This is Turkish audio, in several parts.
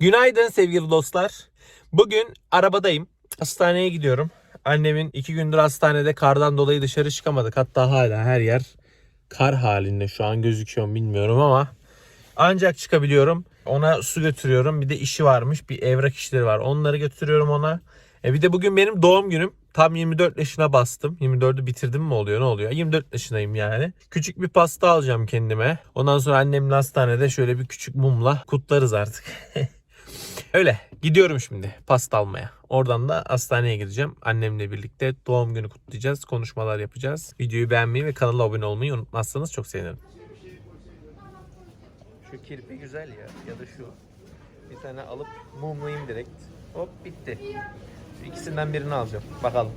Günaydın sevgili dostlar. Bugün arabadayım. Hastaneye gidiyorum. Annemin iki gündür hastanede kardan dolayı dışarı çıkamadık. Hatta hala her yer kar halinde şu an gözüküyor bilmiyorum ama ancak çıkabiliyorum. Ona su götürüyorum. Bir de işi varmış. Bir evrak işleri var. Onları götürüyorum ona. E bir de bugün benim doğum günüm. Tam 24 yaşına bastım. 24'ü bitirdim mi oluyor ne oluyor? 24 yaşındayım yani. Küçük bir pasta alacağım kendime. Ondan sonra annemle hastanede şöyle bir küçük mumla kutlarız artık. Öyle gidiyorum şimdi pasta almaya. Oradan da hastaneye gideceğim. Annemle birlikte doğum günü kutlayacağız. Konuşmalar yapacağız. Videoyu beğenmeyi ve kanala abone olmayı unutmazsanız çok sevinirim. Şu kirpi güzel ya. Ya da şu. Bir tane alıp mumlayayım direkt. Hop bitti. Şu ikisinden birini alacağım. Bakalım.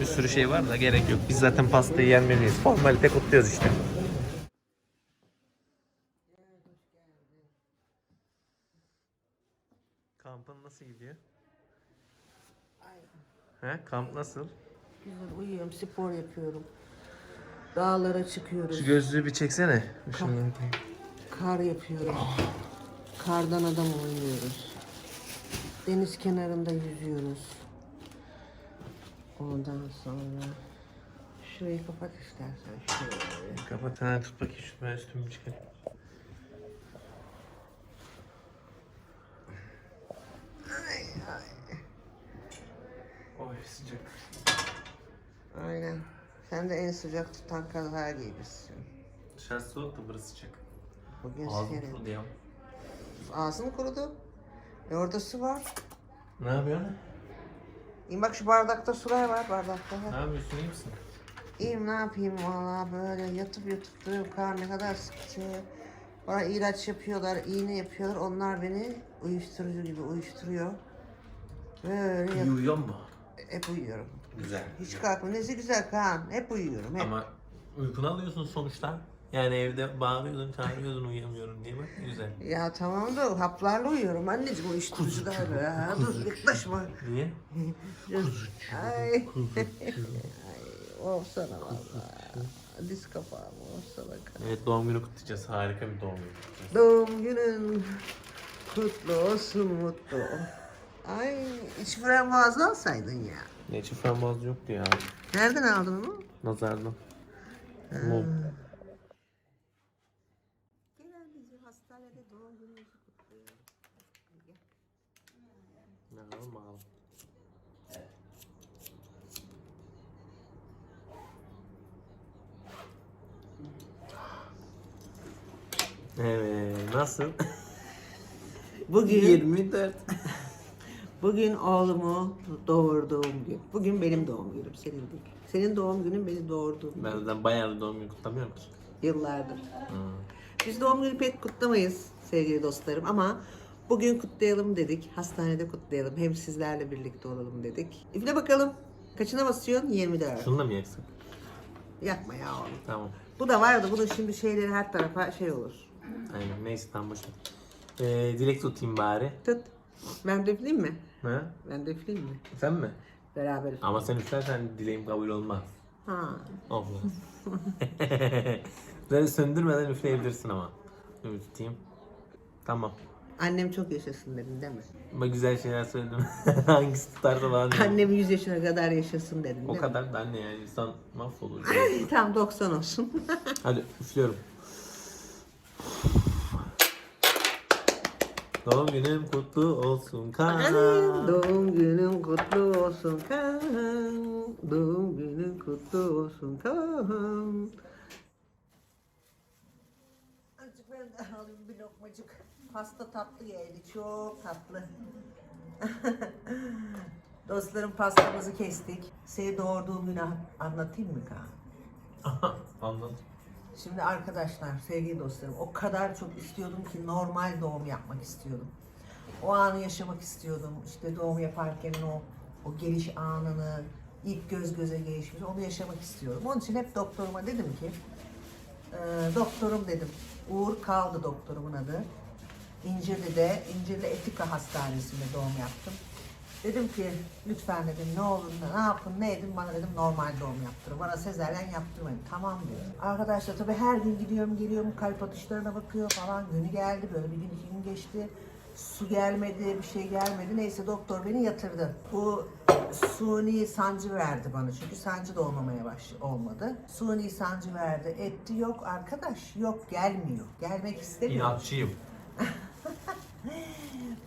Bir sürü şey var da gerek yok. Biz zaten pastayı yenmeliyiz. Formalite kutluyoruz işte. Kampın nasıl gidiyor? He, kamp nasıl? Güzel uyuyorum, spor yapıyorum. Dağlara çıkıyoruz. Şu gözlüğü bir çeksene. Şunu Kar yapıyoruz. Kardan adam oynuyoruz. Deniz kenarında yüzüyoruz. Ondan sonra şurayı kapat istersen şöyle. Kapat ha tut bakayım şu ben üstümü çıkar. Oy sıcak. Aynen. Sen de en sıcak tutan kazağı giymişsin. Dışarısı soğuk da burası sıcak. Bugün Ağzım serin. kurudu ya. Ağzın kurudu. E orada su var. Ne yapıyorsun? İyi bak şu bardakta sular var bardakta. Ne yapıyorsun iyi misin? İyiyim ne yapayım valla böyle yatıp yatıp duruyorum kar ne kadar sıkıcı. Bana ilaç yapıyorlar, iğne yapıyorlar. Onlar beni uyuşturucu gibi uyuşturuyor. Böyle yat- uyuyor mu? Hep uyuyorum. Güzel. Hiç kalkmıyor. Nesi güzel Kaan. Hep uyuyorum. Hep. Ama uykunu alıyorsun sonuçta. Yani evde bağırıyordun, çağırıyordun uyuyamıyorum diye bak güzel. Ya tamam da haplarla uyuyorum anneciğim uyuşturucu öyle. Ha, dur yaklaşma. Niye? Ay. Ay. Olsana valla. Diz kapağım olsana. Evet doğum günü kutlayacağız. Harika bir doğum günü kutlayacağız. Doğum günün kutlu olsun mutlu. Ay iç frambuazlı alsaydın ya. Ne için frambuaz yoktu ya. Nereden aldın onu? Nazardan. Mum. Gelen hastanede doğum günümüzü kutluyor. Evet, nasıl? Bugün 24. bugün oğlumu doğurduğum gün. Bugün benim doğum günüm, senin değil. Senin doğum günün beni doğurduğum gün. Ben zaten bayağı da doğum günü kutlamıyorum ki. Yıllardır. Hmm. Biz doğum günü pek kutlamayız sevgili dostlarım ama bugün kutlayalım dedik. Hastanede kutlayalım. Hem sizlerle birlikte olalım dedik. Üfle bakalım. Kaçına basıyorsun? 24. Şunu da mı yaksak? Yakma ya oğlum. Tamam. Bu da var da bunun şimdi şeyleri her tarafa şey olur. Aynen neyse tamam boş ver. Ee, dilek tutayım bari. Tut. Ben de üfleyeyim mi? Ha? Ben de üfleyeyim mi? Sen mi? Beraber üfle. Ama sen üflersen dileğim kabul olmaz. Ha. Olmaz. Böyle söndürmeden üfleyebilirsin ama. Ümit tutayım. Tamam. Annem çok yaşasın dedin değil mi? Ama güzel şeyler söyledim. Hangisi tutarsa falan. dedim. Annem 100 yaşına kadar yaşasın dedin O değil kadar ben de yani insan mahvolur. mi? Tamam 90 olsun. Hadi üflüyorum. Doğum günün kutlu olsun Kaan. Doğum günün kutlu olsun Kaan. Doğum günün kutlu olsun Kaan. Azıcık ben de alayım bir lokmacık. Pasta tatlı geldi. Çok tatlı. Dostlarım pastamızı kestik. Seni doğurduğum günü anlatayım mı Kaan? Anladım. Şimdi arkadaşlar, sevgili dostlarım o kadar çok istiyordum ki normal doğum yapmak istiyordum. O anı yaşamak istiyordum. İşte doğum yaparken o o geliş anını, ilk göz göze gelişimiz onu yaşamak istiyorum. Onun için hep doktoruma dedim ki, e, doktorum dedim, Uğur kaldı doktorumun adı. İncirli'de, İncirli Etika Hastanesi'nde doğum yaptım. Dedim ki lütfen dedim ne olur ne yapın ne edin bana dedim normal doğum yaptırın. Bana sezeryen yaptırmayın. Tamam diyor. Arkadaşlar tabii her gün gidiyorum geliyorum kalp atışlarına bakıyor falan. Günü geldi böyle bir gün iki gün geçti. Su gelmedi, bir şey gelmedi. Neyse doktor beni yatırdı. Bu suni sancı verdi bana. Çünkü sancı da olmamaya baş olmadı. Suni sancı verdi. Etti yok arkadaş. Yok gelmiyor. Gelmek istemiyor. İnatçıyım.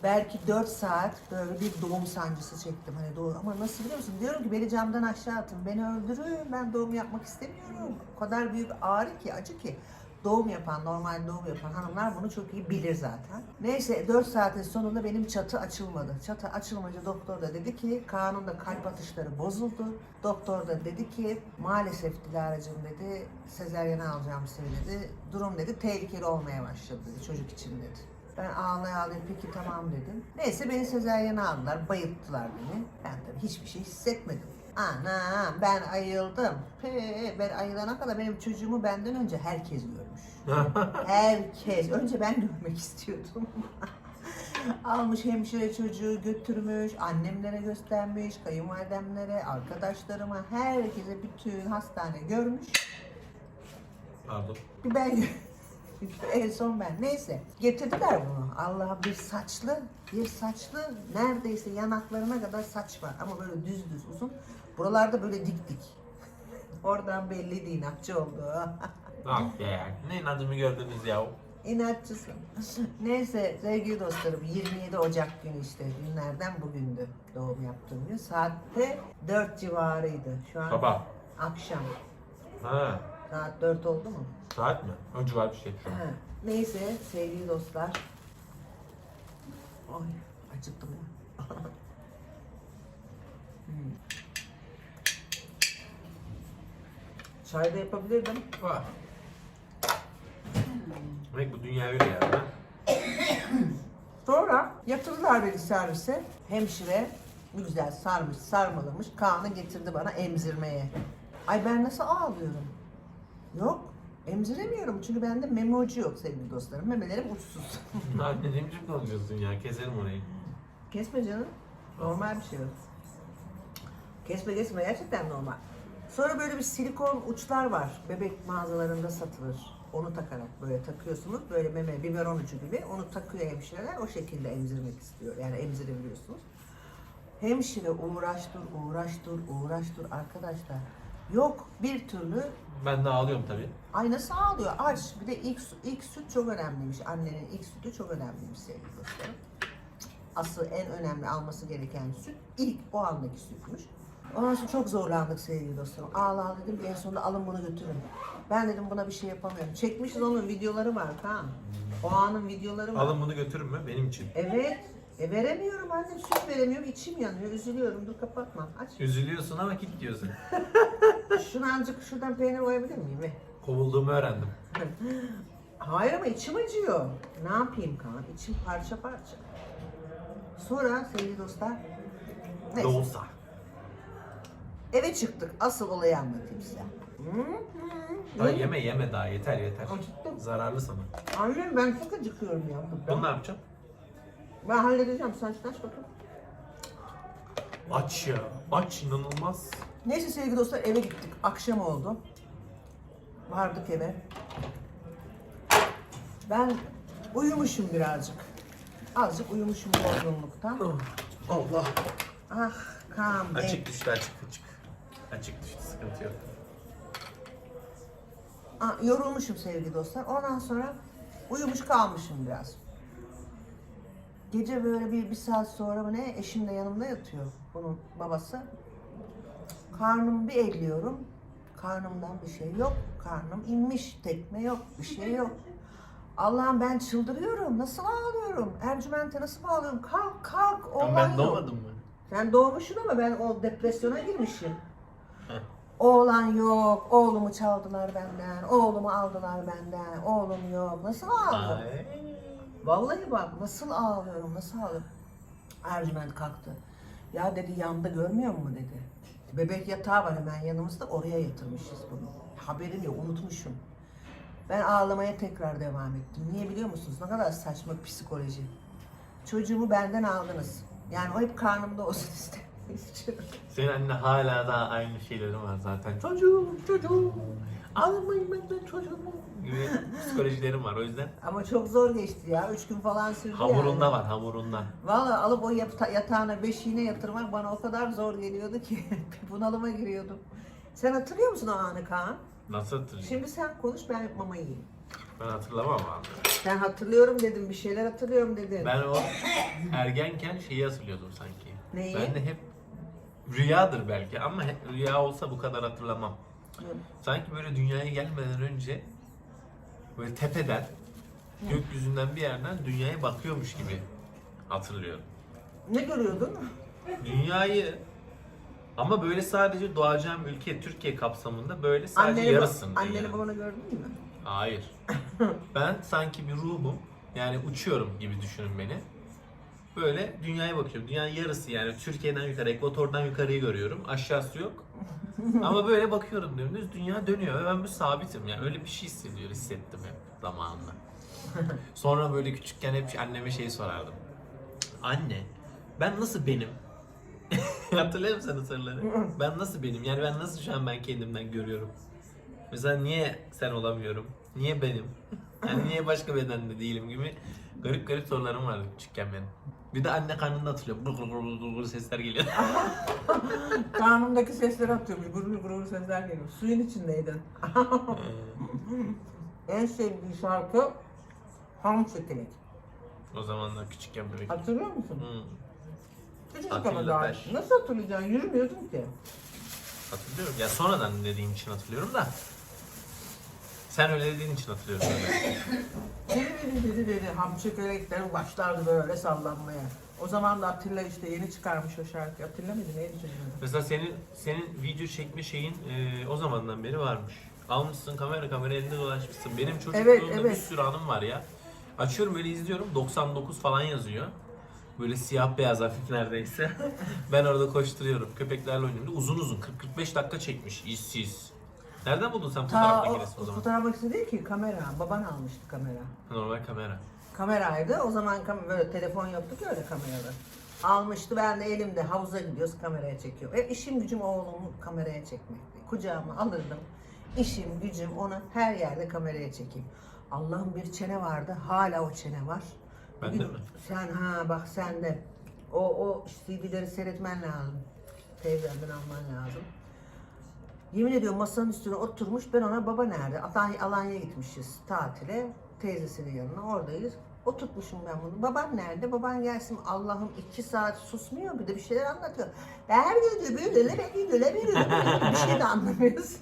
Belki 4 saat böyle bir doğum sancısı çektim hani doğru ama nasıl biliyor musun? Diyorum ki beni camdan aşağı atın, beni öldürün, ben doğum yapmak istemiyorum. O kadar büyük ağrı ki, acı ki. Doğum yapan, normal doğum yapan hanımlar bunu çok iyi bilir zaten. Neyse 4 saatin sonunda benim çatı açılmadı. Çatı açılmayınca doktor da dedi ki kanunda kalp atışları bozuldu. Doktor da dedi ki maalesef Dilara'cığım dedi sezeryene alacağım seni dedi. Durum dedi tehlikeli olmaya başladı dedi çocuk için dedi. Ben ağlaya ağlaya peki tamam dedim. Neyse beni sezeryene aldılar, bayılttılar beni. Ben tabii hiçbir şey hissetmedim. Anam ben ayıldım. Pe, ben ayılana kadar benim çocuğumu benden önce herkes görmüş. herkes. Önce ben görmek istiyordum. Almış hemşire çocuğu götürmüş, annemlere göstermiş, kayınvalidemlere, arkadaşlarıma, herkese bütün hastane görmüş. Pardon. Bir ben en son ben. Neyse. Getirdiler bunu. Allah bir saçlı, bir saçlı neredeyse yanaklarına kadar saç var. Ama böyle düz düz uzun. Buralarda böyle dik dik. Oradan belli değil inatçı oldu. Ah be. Ne inadımı gördünüz ya. İnatçısın. Neyse sevgili dostlarım 27 Ocak günü işte günlerden bugündü doğum yaptığım gün. Saatte 4 civarıydı. Şu an Sabah. akşam. Ha. Saat 4 oldu mu? Saat mi? O civar bir şey şu an. Ha, Neyse sevgili dostlar. Ay acıktım ya. Hmm. Çay da yapabilirdim. Vah. Demek bu dünya öyle ya. ha? Sonra yatırdılar beni servise. Hemşire güzel sarmış, sarmalamış. Kaan'ı getirdi bana emzirmeye. Ay ben nasıl ağlıyorum? Yok. Emziremiyorum çünkü bende ucu yok sevgili dostlarım. Memelerim uçsuz. Anne ne biçim konuşuyorsun ya? Keserim orayı. Kesme canım. Normal bir şey. Kesme kesme gerçekten normal. Sonra böyle bir silikon uçlar var. Bebek mağazalarında satılır. Onu takarak böyle takıyorsunuz. Böyle meme biberon ucu gibi. Onu takıyor hemşireler. O şekilde emzirmek istiyor. Yani emzirebiliyorsunuz. Hemşire uğraştır, uğraştır, uğraştır arkadaşlar. Yok bir türlü Ben de ağlıyorum tabii. Ay nasıl ağlıyor? Aç. Bir de ilk, ilk süt çok önemliymiş. Annenin ilk sütü çok önemliymiş sevgili dostlarım. Asıl en önemli alması gereken süt ilk o andaki sütmüş. Ondan sonra çok zorlandık sevgili dostlarım. Ağla ağla dedim en sonunda alın bunu götürün. Ben dedim buna bir şey yapamıyorum. Çekmişiz onun videoları var Kaan. O anın videoları var. Alın bunu götürün mü? Benim için. Evet. E veremiyorum annem süt veremiyorum. içim yanıyor. Üzülüyorum. Dur kapatma. Aç. Üzülüyorsun ama git diyorsun. Şunu azıcık şuradan peynir koyabilir miyim? Ver. Kovulduğumu öğrendim. Hayır ama içim acıyor. Ne yapayım Kaan? İçim parça parça. Sonra sevgili dostlar, neyse, Doğusa. eve çıktık. Asıl olayı anlatayım size. Hı hı. Daha yeme yeme daha yeter yeter. Acıktım. Zararlı sana. Annem ben çok acıkıyorum ya. Bunu ne yapacağım? Ben halledeceğim. Sen aç bakayım. Aç ya. Aç inanılmaz. Neyse sevgili dostlar eve gittik. Akşam oldu. Vardık eve. Ben uyumuşum birazcık. Azıcık uyumuşum yorgunluktan. Allah. Ah Bey. Açık düştü açık açık. Açık düştü sıkıntı yok. Aa, yorulmuşum sevgili dostlar. Ondan sonra uyumuş kalmışım biraz. Gece böyle bir, bir saat sonra mı ne eşim de yanımda yatıyor bunun babası. Karnımı bir elliyorum. Karnımdan bir şey yok. Karnım inmiş. Tekme yok. Bir şey yok. Allah'ım ben çıldırıyorum. Nasıl ağlıyorum? Ercümente nasıl bağlıyorum? Kalk kalk. Oğlan ben doğmadım mı? Sen doğmuşsun ama ben o depresyona girmişim. Heh. Oğlan yok, oğlumu çaldılar benden, oğlumu aldılar benden, oğlum yok. Nasıl ağlıyorum? Ay. Vallahi bak nasıl ağlıyorum, nasıl ağlıyorum. Ercüment kalktı. Ya dedi yanda görmüyor mu dedi. Bebek yatağı var hemen yanımızda oraya yatırmışız bunu. Haberim yok unutmuşum. Ben ağlamaya tekrar devam ettim. Niye biliyor musunuz? Ne kadar saçma psikoloji. Çocuğumu benden aldınız. Yani o hep karnımda olsun istedim. Senin anne hala daha aynı şeylerin var zaten. Çocuğum, çocuğum. Almayın benden çocuğumu. Gibi psikolojilerim var o yüzden. Ama çok zor geçti ya. Üç gün falan sürdü Hamurunda yani. var hamurunda. Valla alıp o yata- yatağına beşiğine yatırmak bana o kadar zor geliyordu ki bunalıma giriyordum. Sen hatırlıyor musun o anı Kaan? Nasıl hatırlayayım? Şimdi sen konuş ben mama yiyeyim. Ben hatırlamam abi. Sen hatırlıyorum dedim bir şeyler hatırlıyorum dedin. Ben o ergenken şeyi hatırlıyordum sanki. Neyi? Ben de hep rüyadır belki ama hep rüya olsa bu kadar hatırlamam. Sanki böyle dünyaya gelmeden önce böyle tepeden gökyüzünden bir yerden dünyaya bakıyormuş gibi hatırlıyorum. Ne görüyordun? Dünyayı ama böyle sadece doğacağım ülke Türkiye kapsamında böyle sadece Anneni, yarısın. anneni dünyanın. babanı gördün mü? Hayır. ben sanki bir ruhum. Yani uçuyorum gibi düşünün beni. Böyle dünyaya bakıyorum. Dünyanın yarısı yani Türkiye'den yukarı, ekvatordan yukarıyı görüyorum. Aşağısı yok. Ama böyle bakıyorum dümdüz dünya dönüyor ve ben bir sabitim yani öyle bir şey hissediyor, hissettim hep zamanında. Sonra böyle küçükken hep anneme şey sorardım. Anne, ben nasıl benim? Hatırlıyor musun soruları? Ben nasıl benim? Yani ben nasıl şu an ben kendimden görüyorum? Mesela niye sen olamıyorum? Niye benim? Yani niye başka bedende değilim gibi garip garip sorularım vardı küçükken benim. Bir de anne karnında hatırlıyorum. Gır gır gır gır gır sesler geliyor. Karnımdaki sesleri atıyormuş. Gurur gurur sesler geliyor. Suyun içindeydin. en sevdiği şarkı Hamsi Kelek. o zamanlar küçükken böyle. Hatırlıyor musun? Hmm, Küçücük Atilla daha. Taş. Nasıl hatırlayacaksın? Yürümüyordun ki. hatırlıyorum. Ya sonradan dediğim için hatırlıyorum da. Sen öyle dediğin için hatırlıyorum. ben. Dedi dedi dedi dedi. Hamsi Kelekler başlardı böyle sallanmaya. O zaman da Atilla işte yeni çıkarmış o şarkıyı. Atilla mıydı? Neydi çocuğun? Mesela senin senin video çekme şeyin e, o zamandan beri varmış. Almışsın kamera kamera elinde dolaşmışsın. Benim çocukluğumda Evet, bir evet. sürü anım var ya. Açıyorum böyle izliyorum 99 falan yazıyor. Böyle siyah beyaz hafif neredeyse. ben orada koşturuyorum. Köpeklerle oynuyorum. Bir de Uzun uzun 40-45 dakika çekmiş işsiz. Nereden buldun sen fotoğraf Ta o, makinesi o zaman? fotoğraf makinesi değil ki kamera. Baban almıştı kamera. Normal kamera. Kameraydı. O zaman kam- böyle telefon yoktu ki öyle kameralar. Almıştı ben de elimde havuza gidiyoruz kameraya çekiyor. E, işim gücüm oğlumu kameraya çekmekti. Kucağıma alırdım. İşim gücüm onu her yerde kameraya çekeyim. Allah'ım bir çene vardı. Hala o çene var. Bende Bugün mi? Sen ha bak sende. O o CD'leri seyretmen lazım. Teyzenden alman lazım. Yemin ediyorum masanın üstüne oturmuş. Ben ona baba nerede? Alanya, Alanya'ya gitmişiz tatile. Teyzesinin yanına oradayız. Oturtmuşum ben bunu. Baban nerede? Baban gelsin. Allah'ım iki saat susmuyor. Bir de bir şeyler anlatıyor. Her gün böyle böyle böyle böyle böyle bir şey de anlamıyorsun.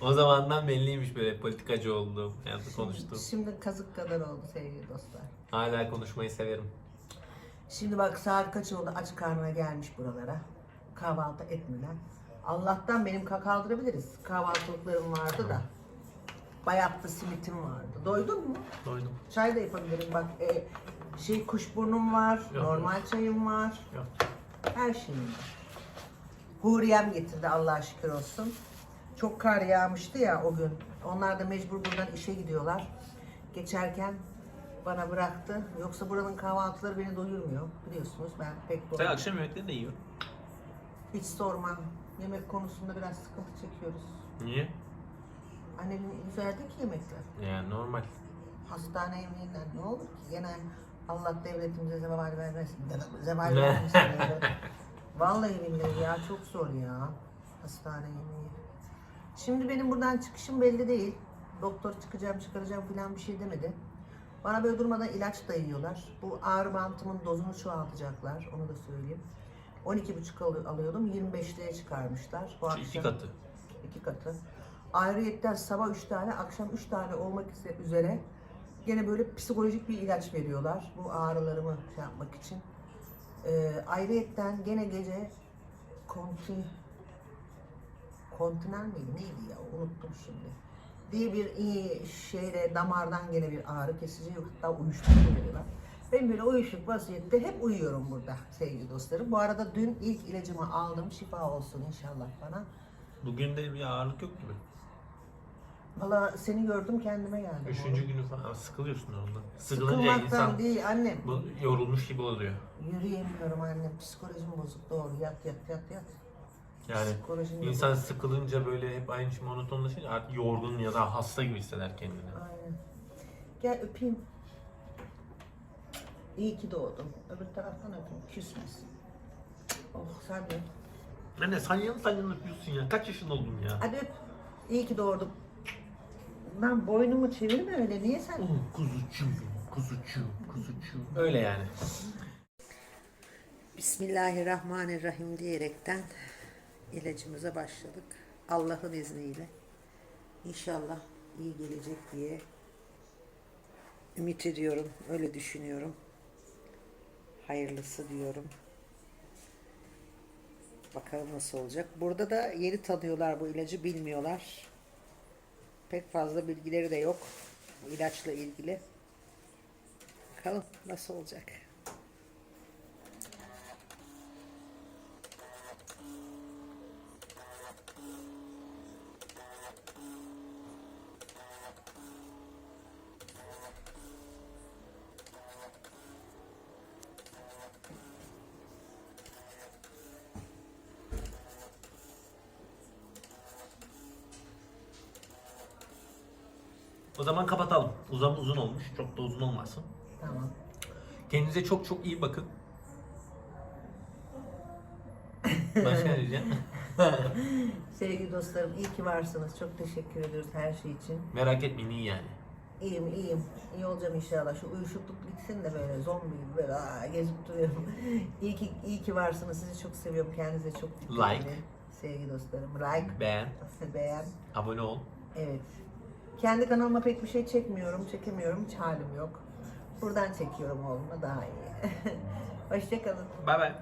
o zamandan belliymiş böyle politikacı olduğum, hayatta konuştuğum. Şimdi kazık kadar oldu sevgili dostlar. Hala konuşmayı severim. Şimdi bak saat kaç oldu aç karnına gelmiş buralara. Kahvaltı etmeden. Allah'tan benim ka- kaldırabiliriz. Kahvaltılıklarım vardı da. Bayatlı simitim vardı. Doydun mu? Doydum. Çay da yapabilirim bak. E, şey kuşburnum var, Yok, normal çayım var. Yok. Her şeyim var. Huriyem getirdi Allah'a şükür olsun. Çok kar yağmıştı ya o gün. Onlar da mecbur buradan işe gidiyorlar. Geçerken bana bıraktı. Yoksa buranın kahvaltıları beni doyurmuyor. Biliyorsunuz ben pek Sen doymuyorum. akşam yemeklerini de yiyorsun. Hiç sorma. Yemek konusunda biraz sıkıntı çekiyoruz. Niye? Annemin verdi ki yemekler. Yani normal. Hastane yemeğinden ne olur ki? Gene Allah devletimize zeval vermesin. Zeval vermesin. Vallahi billahi ya çok zor ya. Hastane yemeği. Şimdi benim buradan çıkışım belli değil. Doktor çıkacağım çıkaracağım falan bir şey demedi. Bana böyle durmadan ilaç dayıyorlar. Bu ağrı bantımın dozunu çoğaltacaklar. Onu da söyleyeyim. 12,5 alı- alıyordum. 25'liğe çıkarmışlar. Bu Şu iki akşam- katı. iki katı. Ayrıyetten sabah üç tane, akşam üç tane olmak üzere gene böyle psikolojik bir ilaç veriyorlar. Bu ağrılarımı şey yapmak için. Ee, ayrıyetten gene gece konti kontinel miydi neydi ya unuttum şimdi. Diye bir iyi şeyle damardan gene bir ağrı kesici hatta uyuşturucu veriyorlar. Ben böyle uyuşuk vaziyette hep uyuyorum burada sevgili dostlarım. Bu arada dün ilk ilacımı aldım. Şifa olsun inşallah bana. Bugün de bir ağırlık yok gibi. Valla seni gördüm kendime geldim. Üçüncü oğlum. günü falan sıkılıyorsun ondan. Sıkılınca Sıkılmaktan insan değil annem. bu- yorulmuş gibi oluyor. Yürüyemiyorum annem. Psikolojim bozuk. Doğru. Yat yat yat yat. Yani Psikolojim insan sıkılınca böyle hep aynı şey monotonlaşınca artık yorgun ya da hasta gibi hisseder kendini. Aynen. Gel öpeyim. İyi ki doğdun. Öbür taraftan öpeyim. Küsmesin. Oh sen de. Anne sen yanı sen yanı öpüyorsun ya. Kaç yaşında oldun ya? Hadi öp. İyi ki doğdum. Lan boynumu çevirme öyle. Niye sen? Oh, kuzucuğum, kuzucuğum, kuzucuğum. Öyle yani. Bismillahirrahmanirrahim diyerekten ilacımıza başladık. Allah'ın izniyle. İnşallah iyi gelecek diye ümit ediyorum. Öyle düşünüyorum. Hayırlısı diyorum. Bakalım nasıl olacak. Burada da yeni tanıyorlar bu ilacı bilmiyorlar. Pek fazla bilgileri de yok bu ilaçla ilgili. Bakalım nasıl olacak. Zaman kapatalım. Uzam uzun olmuş. Çok da uzun olmasın. Tamam. Kendinize çok çok iyi bakın. Başka ne diyeceğim? Sevgili dostlarım iyi ki varsınız. Çok teşekkür ediyoruz her şey için. Merak etmeyin iyi yani. İyiyim iyiyim. İyi olacağım inşallah. Şu uyuşukluk bitsin de böyle zombi gibi böyle aa, gezip duruyorum. iyi ki iyi ki varsınız. Sizi çok seviyorum. Kendinize çok dikkat Like. edin. Sevgili dostlarım. Like. Beğen, Beğen. abone ol. Evet. Kendi kanalıma pek bir şey çekmiyorum. Çekemiyorum. Hiç halim yok. Buradan çekiyorum oğluma daha iyi. Hoşçakalın. Bay bay.